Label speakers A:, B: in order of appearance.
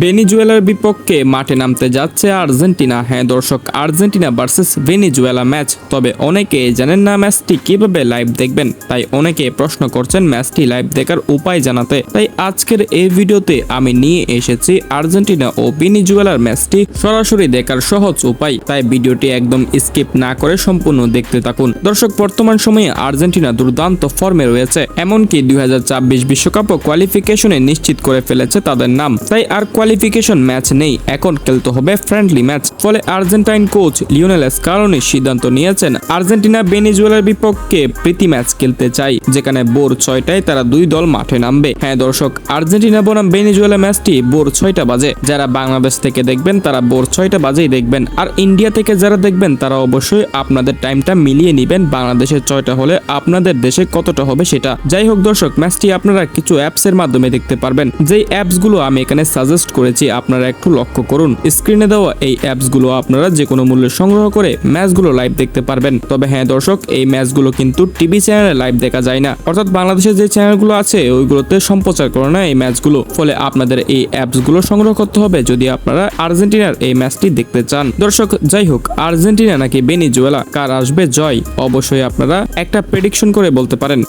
A: ভেনিজুয়েলার বিপক্ষে মাঠে নামতে যাচ্ছে আর্জেন্টিনা। হ্যাঁ দর্শক, আর্জেন্টিনা ভার্সেস ভেনিজুয়েলা ম্যাচ। তবে অনেকে জানেন না ম্যাচটি কীভাবে লাইভ দেখবেন। তাই অনেকে প্রশ্ন করছেন ম্যাচটি লাইভ দেখার উপায় জানাতে। তাই আজকের এই ভিডিওতে আমি নিয়ে এসেছি আর্জেন্টিনা ও ভেনিজুয়েলার ম্যাচটি সরাসরি দেখার সহজ উপায়। তাই ভিডিওটি একদম স্কিপ না করে সম্পূর্ণ দেখতে থাকুন। দর্শক, বর্তমান সময়ে আর্জেন্টিনা দুর্দান্ত ফর্মে রয়েছে। এমনকি দুই বিশ্বকাপও কোয়ালিফিকেশনে নিশ্চিত করে ফেলেছে তাদের নাম। তাই আর কোয়ালিফিকেশন ম্যাচ নেই। এখন খেলতে হবে ফ্রেন্ডলি ম্যাচ ফলে আর্জেন্টাইন কোচ লিওনেল স্কালোনি সিদ্ধান্ত নিয়েছেন, আর্জেন্টিনা বেনিজুয়েলার বিপক্ষে প্রীতি ম্যাচ খেলতে চাই, যেখানে বোর ছয়টায় তারা দুই দল মাঠে নামবে। হ্যাঁ দর্শক, আর্জেন্টিনা বনাম বেনিজুয়েলা ম্যাচটি বোর ছয়টা বাজে। যারা বাংলাদেশ থেকে দেখবেন, তারা বোর ছয়টা বাজেই দেখবেন। আর ইন্ডিয়া থেকে যারা দেখবেন, তারা অবশ্যই আপনাদের টাইমটা মিলিয়ে নেবেন। বাংলাদেশের ছয়টা হলে আপনাদের দেশে কতটা হবে সেটা। যাই হোক দর্শক ম্যাচটি আপনারা কিছু অ্যাপস এর মাধ্যমে দেখতে পারবেন। যেই অ্যাপসগুলো আমি এখানে সাজেস্ট করেছি, আপনারা একটু লক্ষ্য করুন। স্ক্রিনে দেওয়া এই অ্যাপসগুলো আপনারা যে কোনো মূল্যে সংগ্রহ করে ম্যাচগুলো লাইভ দেখতে পারবেন। তবে হ্যাঁ দর্শক, এই ম্যাচগুলো কিন্তু টিভি চ্যানেলে লাইভ দেখা যায় না। অর্থাৎ বাংলাদেশের যে চ্যানেলগুলো আছে, ওইগুলোতে সম্প্রচার করে না এই ম্যাচগুলো। ফলে আপনাদের এই অ্যাপসগুলো সংগ্রহ করতে হবে যদি আপনারা আর্জেন্টিনার এই ম্যাচটি দেখতে চান। দর্শক, যাই হোক, আর্জেন্টিনা নাকি বেনিজুয়েলা কার আসবে জয়? অবশ্যই আপনারা একটা প্রেডিকশন করে বলতে পারেন।